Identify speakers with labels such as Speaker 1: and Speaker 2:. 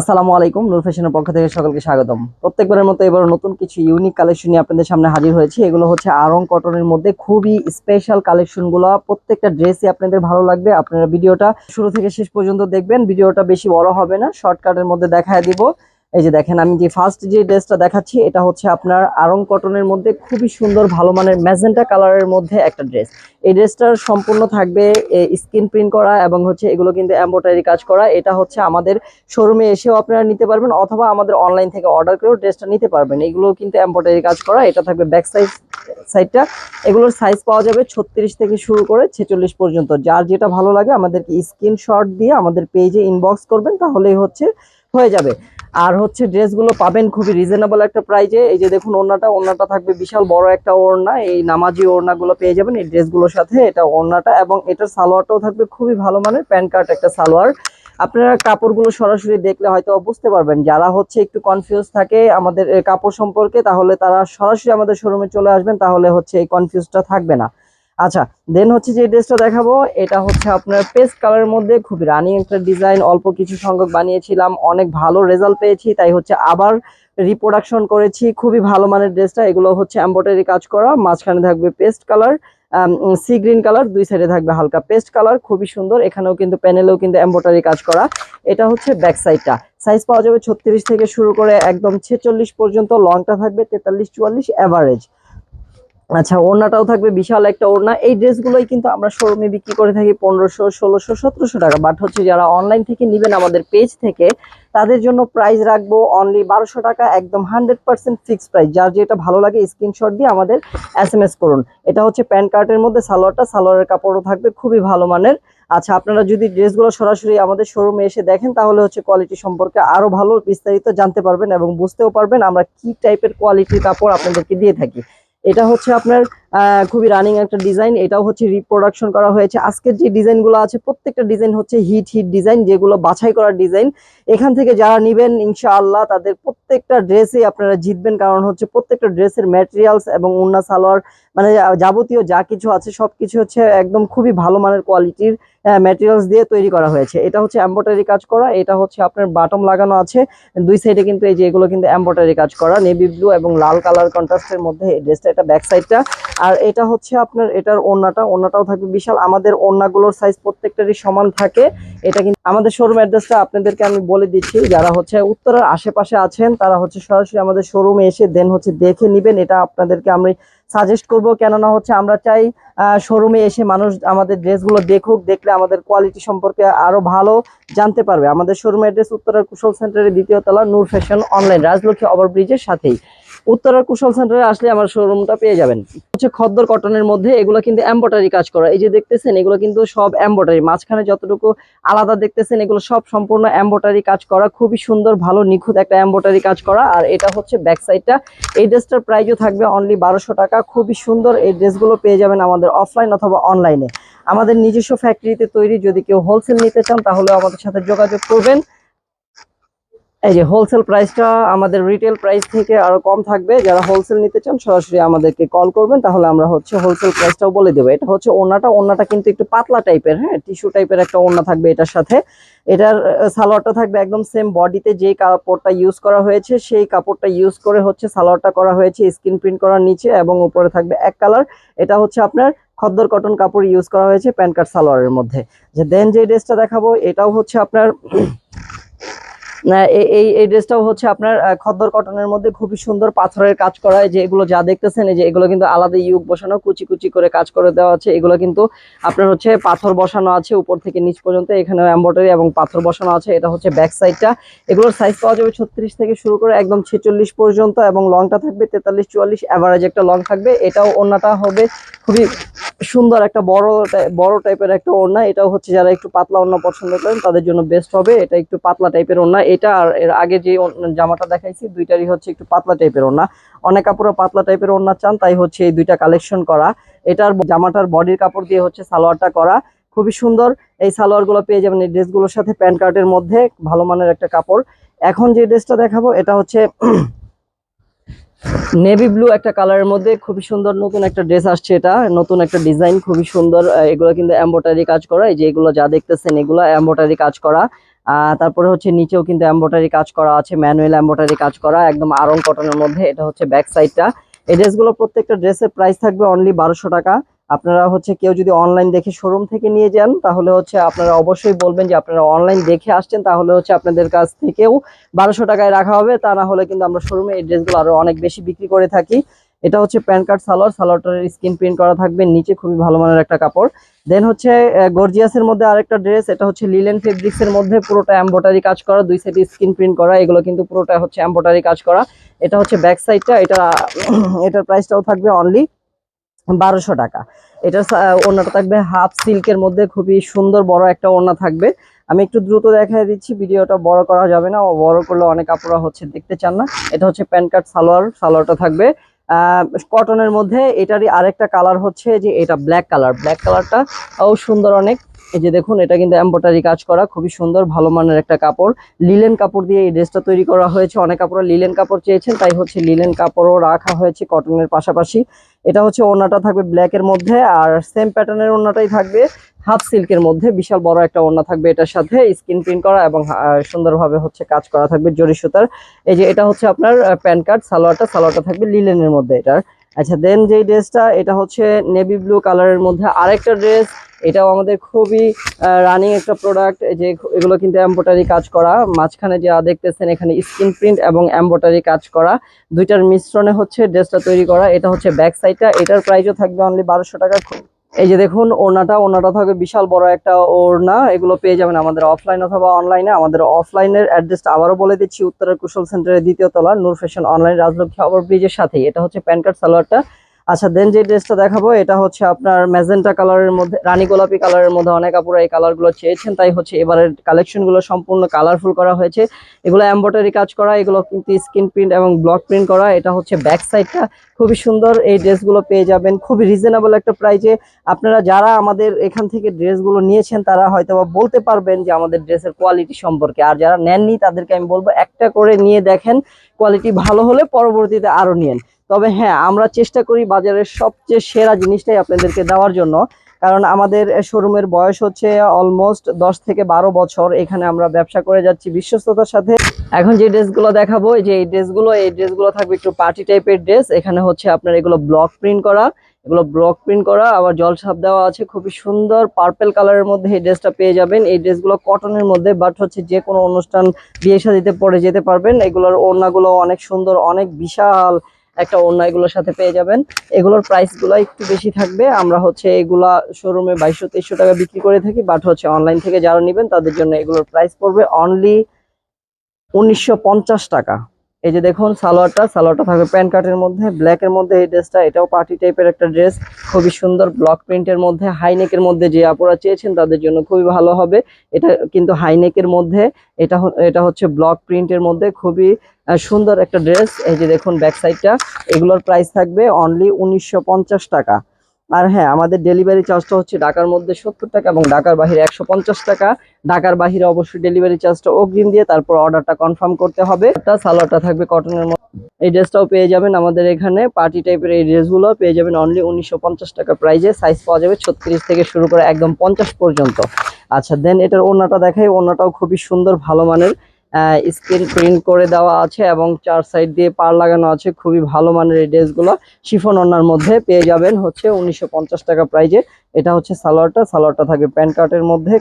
Speaker 1: আসসালামু আলাইকুম, নূর ফ্যাশনের পক্ষ থেকে সকলকে স্বাগতম। প্রত্যেকবারের মতো এবার নতুন কিছু ইউনিক কালেকশন নিয়ে আপনাদের সামনে হাজির হয়েছে। এগুলো হচ্ছে আরং কটনের মধ্যে খুবই স্পেশাল কালেকশনগুলো প্রত্যেকটা ড্রেসই আপনাদের ভালো লাগবে। আপনারা ভিডিওটা শুরু থেকে শেষ পর্যন্ত দেখবেন। ভিডিওটা বেশি বড় হবে না। শর্টকাটের মধ্যে দেখায় দিব। এই যে দেখেন, আমি যে ফার্স্ট যে ড্রেসটা দেখাচ্ছি, এটা হচ্ছে আপনার আরং কটনের মধ্যে খুবই সুন্দর, ভালো মানের ম্যাজেন্টা কালারের মধ্যে একটা ড্রেস এই ড্রেসটার সম্পূর্ণ থাকবে স্কিন প্রিন্ট করা এবং হচ্ছে এগুলো কিন্তু এম্ব্রয়ডারি কাজ করা। এটা হচ্ছে আমাদের শোরুমে এসেও আপনারা নিতে পারবেন অথবা আমাদের অনলাইন থেকে অর্ডার করেও ড্রেসটা নিতে পারবেন। এগুলো কিন্তু এম্ব্রয়ডারি কাজ করা, এটা থাকবে ব্যাক সাইড সাইডটা এগুলোর সাইজ পাওয়া যাবে ছত্রিশ থেকে শুরু করে ছেচল্লিশ পর্যন্ত। যার যেটা ভালো লাগে আমাদেরকে স্ক্রিনশট দিয়ে আমাদের পেজে ইনবক্স করবেন, তাহলেই হচ্ছে, হয়ে যাবে। আর হচ্ছে ড্রেসগুলো পাবেন খুবই রিজনেবল একটা প্রাইজে এই যে দেখুন ওড়নাটা ওড়নাটা থাকবে বিশাল বড় একটা ওড়না। এই নামাজি ওড়নাগুলো পেয়ে যাবেন এই ড্রেসগুলোর সাথে, এটা ওড়নাটা। এবং এটার সালোয়ারটাও থাকবে খুবই ভালো মানের, প্যান্ট কার্ট একটা সালোয়ার। আপনারা কাপড়গুলো সরাসরি দেখলে হয়তো বুঝতে পারবেন। যারা হচ্ছে একটু কনফিউজ থাকে আমাদের কাপড় সম্পর্কে, তাহলে তারা সরাসরি আমাদের শোরুমে চলে আসবেন, তাহলে হচ্ছে এই কনফিউজটা থাকবে না। আচ্ছা দেন হচ্ছে যে ড্রেসটা দেখাবো, এটা হচ্ছে আপনার পেস্ট কালারের মধ্যে খুবই রানিং একটা ডিজাইন অল্প কিছু সংখ্যক বানিয়েছিলাম, অনেক ভালো রেজাল্ট পেয়েছি, তাই হচ্ছে আবার রিপ্রোডাকশন করেছি, খুবই ভালো মানের ড্রেসটা এগুলো হচ্ছে এম্ব্রয়ডারি কাজ করা, মাঝখানে থাকবে paste colour sea green colour দুই সাইডে থাকবে হালকা পেস্ট কালার খুবই সুন্দর, এখানেও কিন্তু প্যানেলেও কিন্তু এম্ব্রয়ডারি কাজ করা, এটা হচ্ছে ব্যাক সাইডটা সাইজ পাওয়া যাবে ছত্রিশ থেকে শুরু করে একদম ছেচল্লিশ পর্যন্ত লংটা থাকবে তেতাল্লিশ, চুয়াল্লিশ অ্যাভারেজ আচ্ছা ওড়নাটাও থাকবে বিশাল একটা ওড়না। এই ড্রেসগুলোই কিন্তু আমরা শোরুমে বিক্রি করে থাকি পনেরোশো, ষোলোশো, সতেরোশো টাকা। বাট হচ্ছে যারা অনলাইন থেকে নেবেন আমাদের পেজ থেকে, তাদের জন্য প্রাইস রাখব অনলি বারোশো টাকা, একদম হান্ড্রেড পার্সেন্ট ফিক্সড প্রাইস যার যেটা ভালো লাগে স্ক্রিনশট দিয়ে আমাদের এস এম এস করুন। এটা হচ্ছে প্যান কার্টের মধ্যে সালোয়ারটা, সালোয়ারের কাপড়ও থাকবে, খুবই ভালো মানের। আচ্ছা আপনারা যদি ড্রেসগুলো সরাসরি আমাদের শোরুমে এসে দেখেন, তাহলে হচ্ছে কোয়ালিটি সম্পর্কে আরও ভালো বিস্তারিত জানতে পারবেন এবং বুঝতেও পারবেন আমরা কি টাইপের কোয়ালিটির কাপড় আপনাদেরকে দিয়ে থাকি। এটা হচ্ছে আপনার খুবই রানিং একটা ডিজাইন এটাও হচ্ছে রিপ্রোডাকশন করা হয়েছে। আজকের যে ডিজাইনগুলো আছে, প্রত্যেকটা ডিজাইন হচ্ছে হিট হিট ডিজাইন যেগুলো বাছাই করা ডিজাইন এখান থেকে যারা নিবেন, ইনশাআল্লাহ তাদের প্রত্যেকটা ড্রেসে আপনারা জিতবেন। কারণ হচ্ছে প্রত্যেকটা ড্রেসের ম্যাটেরিয়ালস এবং উন্না সালোয়ার মানে যাবতীয় যা কিছু আছে, সবকিছু হচ্ছে একদম খুবই ভালো মানের কোয়ালিটির ম্যাটেরিয়ালস দিয়ে তৈরি করা হয়েছে। এটা হচ্ছে এম্ব্রয়ডারি কাজ করা। এটা হচ্ছে আপনার বাটম লাগানো আছে। দুই সাইডে কিন্তু এই যে এগুলো কিন্তু এম্ব্রয়ডারি কাজ করা। নেভি ব্লু এবং লাল কালার কন্ট্রাস্টের মধ্যে এই ড্রেসটা এটা ব্যাক সাইডটা আর এটা হচ্ছে আপনার, এটার ওড়নাটা, ওড়নাটাও থাকবে বিশাল। আমাদের ওড়নাগুলোর সাইজ প্রত্যেকটারই সমান থাকে। এটা কিন্তু আমাদের শোরুম অ্যাড্রেসটা আপনাদেরকে আমি বলে দিচ্ছি। যারা হচ্ছে উত্তরের আশেপাশে আছেন, তারা হচ্ছে সরাসরি আমাদের শোরুমে এসে দেন হচ্ছে দেখে নিবেন। এটা আপনাদেরকে আমি সাজেস্ট করব। কেননা হচ্ছে আমরা চাই শোরুমে এসে মানুষ আমাদের ড্রেসগুলো দেখুক, দেখলে আমাদের কোয়ালিটি সম্পর্কে আরও ভালো জানতে পারবে। আমাদের শোরুম অ্যাড্রেস উত্তরা কুশল সেন্টারের দ্বিতীয় তলা, নূর ফ্যাশন অনলাইন রাজলক্ষ্মী ওভারব্রিজের সাথেই। উত্তরা কুশল সেন্টারে আসলে আমার শোরুমটা পেয়ে যাবেন। হচ্ছে খদ্দর কটনের মধ্যে এগুলো কিন্তু এম্ব্রয়ডারি কাজ করা। এই যে দেখতেছেন, এগুলো কিন্তু সব এম্ব্রয়ডারি মাঝখানে যতটুকু আলাদা দেখতেছেন, এগুলো সব সম্পূর্ণ এম্ব্রয়ডারি কাজ করা। খুবই সুন্দর, ভালো, নিখুঁত একটা এম্ব্রয়ডারি কাজ করা। আর এটা হচ্ছে ব্যাক সাইডটা এই ড্রেসটার প্রাইসও থাকবে অনলি বারোশো টাকা। খুবই সুন্দর এই ড্রেসগুলো পেয়ে যাবেন আমাদের অফলাইন অথবা অনলাইনে আমাদের নিজস্ব ফ্যাক্টরিতে তৈরি যদি কেউ হোলসেল নিতে চান তাহলে আমাদের সাথে যোগাযোগ করবেন। এই যে হোলসেল প্রাইসটা আমাদের রিটেল প্রাইস থেকে আরও কম থাকবে। যারা হোলসেল নিতে চান, সরাসরি আমাদেরকে কল করবেন। তাহলে আমরা হচ্ছে হোলসেল প্রাইসটাও বলে দেবো। এটা হচ্ছে ওড়নাটা ওড়নাটা কিন্তু একটু পাতলা টাইপের হ্যাঁ? টিস্যু টাইপের একটা ওড়না থাকবে এটার সাথে। এটার সালোয়ারটা থাকবে একদম সেম বডিতে যেই কাপড়টা ইউজ করা হয়েছে, সেই কাপড়টা ইউজ করে হচ্ছে সালোয়ারটা করা হয়েছে স্ক্রিন প্রিন্ট করার নিচে এবং উপরে থাকবে এক কালার এটা হচ্ছে আপনার খদ্দর কটন কাপড় ইউজ করা হয়েছে প্যান্ট কার্ড সালোয়ারের মধ্যে। যে দেন যে ড্রেসটা দেখাবো, এটাও হচ্ছে আপনার এই এই ড্রেসটাও হচ্ছে আপনার খদ্দর কটনের মধ্যে খুবই সুন্দর পাথরের কাজ করা হয়, যে এগুলো যা দেখতেছেন, এই যে এগুলো কিন্তু আলাদা ইউক বসানো, কুচি কুচি করে কাজ করে দেওয়া আছে এগুলো কিন্তু আপনার হচ্ছে পাথর বসানো আছে উপর থেকে নিচ পর্যন্ত, এখানে এম্ব্রয়ডারি এবং পাথর বসানো আছে, এটা হচ্ছে ব্যাক সাইডটা। এগুলোর সাইজ পাওয়া যাবে ছত্রিশ থেকে শুরু করে একদম ছেচল্লিশ পর্যন্ত এবং লংটা থাকবে তেতাল্লিশ, চুয়াল্লিশ অ্যাভারেজ একটা লং থাকবে। এটাও ওড়নাটা হবে খুবই সুন্দর একটা বড় বড় টাইপের একটা ওড়না। এটাও হচ্ছে যারা একটু পাতলা ওড়না পছন্দ করেন, তাদের জন্য বেস্ট হবে। এটা একটু পাতলা টাইপের ওড়না। এটা আর এর আগে যে জামাটা দেখাইছি, দুইটারই হচ্ছে একটু পাতলা টাইপের ওড়না। অনেক কাপড় পাতলা টাইপের ওড়না চান, তাই হচ্ছে এই দুইটা কালেকশন করা। এটার জামাটার বডির কাপড় দিয়ে হচ্ছে সালোয়ারটা করা। খুবই সুন্দর। এই সালোয়ারগুলো পেয়ে যাবেন এই ড্রেসগুলোর সাথে প্যান্ট কার্টের মধ্যে, ভালো মানের একটা কাপড়। এখন যে ড্রেসটা দেখাবো, এটা হচ্ছে নেভি ব্লু একটা কালারের মধ্যে। খুবই সুন্দর নতুন একটা ড্রেস আসছে এটা। নতুন একটা ডিজাইন খুবই সুন্দর। এগুলো কিন্তু এম্ব্রয়ডারি কাজ করা। এই যে এগুলো যা দেখতেছেন, এগুলো এম্ব্রয়ডারি কাজ করা। তারপরে হচ্ছে নিচেও কিন্তু এম্ব্রয়ডারি কাজ করা আছে ম্যানুয়াল এম্ব্রয়ডারি কাজ করা, একদম আরং কটনের মধ্যে, এটা হচ্ছে ব্যাক সাইডটা এই ড্রেসগুলো প্রত্যেকটা ড্রেসের প্রাইস থাকবে অনলি বারোশো টাকা। আপনারা হচ্ছে কেউ যদি অনলাইন দেখে শোরুম থেকে নিয়ে যান, তাহলে হচ্ছে আপনারা অবশ্যই বলবেন যে আপনারা অনলাইন দেখে আসছেন, তাহলে হচ্ছে আপনাদের কাছ থেকেও বারোশো টাকায় রাখা হবে। তা না হলে কিন্তু আমরা শোরুমে এই ড্রেসগুলো আরও অনেক বেশি বিক্রি করে থাকি। এটা হচ্ছে প্যান কার্ড, সালোয়ার। সালোয়ারটার স্ক্রিন প্রিন্ট করা থাকবে। নিচে খুবই ভালো মানের একটা কাপড়। দেন হচ্ছে গর্জিয়াসের মধ্যে আরেকটা ড্রেস এটা হচ্ছে লিলেন ফেব্রিক্স এর মধ্যে পুরোটা এম্ব্রয়ডারি কাজ করা। দুই সাইডে স্ক্রিন প্রিন্ট করা। এগুলো কিন্তু পুরোটা হচ্ছে এম্ব্রয়ডারি কাজ করা। এটা হচ্ছে ব্যাক সাইডটা এটা, এটার প্রাইসটাও থাকবে অনলি বারোশো টাকা। এটার সা- ওড়নাটা থাকবে হাফ সিল্কের মধ্যে। খুবই সুন্দর বড় একটা ওড়না থাকবে। আমি একটু দ্রুত দেখাই দিচ্ছি। ভিডিওটা বড় করা যাবে না। বড় করলে অনেক আপুরা হচ্ছে দেখতে চান না। এটা হচ্ছে প্যান্ট কার্ড, সালোয়ার। সালোয়ারটা থাকবে। কটনের মধ্যে এটারই আরেকটা কালার হচ্ছে যে এটা ব্ল্যাক কালার ব্ল্যাক কালারটা ও সুন্দর অনেক। এই যে দেখুন, এটা কিন্তু এম্ব্রয়ডারি কাজ করা, খুবই সুন্দর, ভালো মানের একটা কাপড়। লিলেন কাপড় দিয়ে এই ড্রেসটা তৈরি করা হয়েছে। অনেক কাপড় লিলেন কাপড় চেয়েছেন, তাই হচ্ছে লিলেন কাপড়ও রাখা হয়েছে কটনের পাশাপাশি। এটা হচ্ছে ওড়নাটা থাকবে ব্ল্যাক এর মধ্যে, আর সেম প্যাটার্নের ওড়নাটাই থাকবে হাফ সিল্কের মধ্যে বিশাল বড় একটা ওড়না থাকবে এটার সাথে স্ক্রিন প্রিন্ট করা এবং সুন্দরভাবে হচ্ছে কাজ করা থাকবে জরি সুতার। এই যে এটা হচ্ছে আপনার প্যান কার্ড সালোয়ারটা সালোয়ারটা থাকবে লিলেনের মধ্যে এটার আচ্ছা দেন যেই ড্রেসটা, এটা হচ্ছে নেভি ব্লু কালারের মধ্যে আরেকটা ড্রেস, এটাও আমাদের খুবই রানিং একটা প্রোডাক্ট। যে এগুলো কিন্তু এম্ব্রয়ডারি কাজ করা, মাঝখানে যা দেখতেছেন এখানে স্ক্রিন প্রিন্ট এবং এম্ব্রয়ডারি কাজ করা। দুইটার মিশ্রণে হচ্ছে ড্রেসটা তৈরি করা, এটা হচ্ছে ব্যাক সাইডটা, এটার প্রাইসও থাকবে অনলি বারোশো টাকা। এই যে দেখুন, ওড়নাটা ওড়নাটা থাকবে বিশাল বড় একটা ওড়না। এগুলো পেয়ে যাবেন আমাদের অফলাইন অথবা অনলাইনে আমাদের অফলাইনের অ্যাড্রেসটা আবারও বলে দিচ্ছি, উত্তরের কুশল সেন্টারের দ্বিতীয় তলা, Noor fashion online Rajlakshmi over ব্রিজের সাথেই। এটা হচ্ছে প্যান কার্ড, সালোয়ারটা। আচ্ছা দেন যে ড্রেসটা দেখাবো, এটা হচ্ছে আপনার ম্যাজেন্টা কালারের মধ্যে, রানী গোলাপি কালারের মধ্যে অনেক আপুরা এই কালারগুলো চেয়েছেন, তাই হচ্ছে এবারের কালেকশনগুলো সম্পূর্ণ কালারফুল করা হয়েছে। এগুলো এম্ব্রয়ডারি কাজ করা, এগুলো কিন্তু স্ক্রিন প্রিন্ট এবং ব্লক প্রিন্ট করা, এটা হচ্ছে ব্যাক সাইডটা খুবই সুন্দর এই ড্রেসগুলো পেয়ে যাবেন, খুবই রিজনেবল একটা প্রাইজে আপনারা যারা আমাদের এখান থেকে ড্রেসগুলো নিয়েছেন, তারা হয়তো বলতে পারবেন যে আমাদের ড্রেসের কোয়ালিটি সম্পর্কে। আর যারা নেননি, তাদেরকে আমি বলব, একটা করে নিয়ে দেখেন কোয়ালিটি ভালো হলে পরবর্তীতে আরও নিয়েন। তবে হ্যাঁ আমরা চেষ্টা করি বাজারের সবচেয়ে সেরা জিনিসটাই আপনাদেরকে দেওয়ার জন্য। কারণ আমাদের শোরুমের বয়স হচ্ছে অলমোস্ট দশ থেকে বারো বছর। এখানে আমরা ব্যবসা করে যাচ্ছি বিশ্বস্ততার সাথে। এখন যে ড্রেসগুলো দেখাবো যে এই ড্রেসগুলো এই ড্রেসগুলো থাকবে একটু পার্টি টাইপের ড্রেস। এখানে হচ্ছে আপনার এগুলো ব্লক প্রিন্ট করা, এগুলো ব্লক প্রিন্ট করা। আবার জল ছাপ দেওয়া আছে, খুবই সুন্দর পার্পেল কালারের মধ্যে এই ড্রেসটা পেয়ে যাবেন। এই ড্রেসগুলো কটনের মধ্যে বাট হচ্ছে যে কোনো অনুষ্ঠান, বিয়ে শাদিতে পরে যেতে পারবেন। এগুলোর ওড়নাগুলো অনেক সুন্দর, অনেক বিশাল। একটা ওড়না এগুলোর সাথে পেয়ে যাবেন। এগুলোর প্রাইসগুলো একটু বেশি থাকবে। আমরা হচ্ছে এগুলা শোরুমে বাইশশো তেইশশো টাকা বিক্রি করে থাকি বাট হচ্ছে অনলাইন থেকে যারা নেবেন, তাদের জন্য এগুলোর প্রাইস পড়বে অনলি উনিশশো পঞ্চাশ টাকা। এই যে দেখুন, সালোয়ারটা সালোয়ারটা থাকবে প্যান্ট কার্টের মধ্যে ব্ল্যাক এর মধ্যে এই ড্রেসটা এটাও পার্টি টাইপের একটা ড্রেস খুবই সুন্দর ব্লক প্রিন্টের মধ্যে হাইনেকের মধ্যে যে আপুরা চেয়েছেন তাদের জন্য খুবই ভালো হবে। এটা কিন্তু হাইনেকের মধ্যে, এটা এটা হচ্ছে ব্লক প্রিন্টের মধ্যে, খুবই সুন্দর একটা ড্রেস এই যে দেখুন ব্যাক সাইডটা এগুলোর প্রাইস থাকবে অনলি উনিশশো পঞ্চাশ টাকা। আর হ্যাঁ আমাদের ডেলিভারি চার্জটা হচ্ছে ঢাকার মধ্যে সত্তর টাকা এবং ঢাকার বাহিরে একশো পঞ্চাশ টাকা। ঢাকার বাহিরে অবশ্যই ডেলিভারি চার্জটা অগ্রিম দিয়ে তারপর অর্ডারটা কনফার্ম করতে হবে। একটা সালোয়ারটা থাকবে কটনের মধ্যে। এই ড্রেসটাও পেয়ে যাবেন আমাদের এখানে। পার্টি টাইপের এই ড্রেসগুলো পেয়ে যাবেন অনলি উনিশশো পঞ্চাশ টাকা প্রাইজে সাইজ পাওয়া যাবে ছত্রিশ থেকে শুরু করে একদম পঞ্চাশ পর্যন্ত। আচ্ছা দেন এটার ওড়নাটা দেখাই। ওড়নাটাও খুবই সুন্দর, ভালো মানের। স্ক্রিন প্রিন্ট করে দেওয়া আছে এবং চার সাইড দিয়ে পার লাগানো আছে। খুবই ভালো মানের এই ড্রেসগুলো শিফন অন্যার মধ্যে পেয়ে যাবেন হচ্ছে উনিশশো পঞ্চাশ টাকা প্রাইজে এটা হচ্ছে সালোয়ারটা সালোয়ারটা থাকে প্যান্ট কার্টের মধ্যে।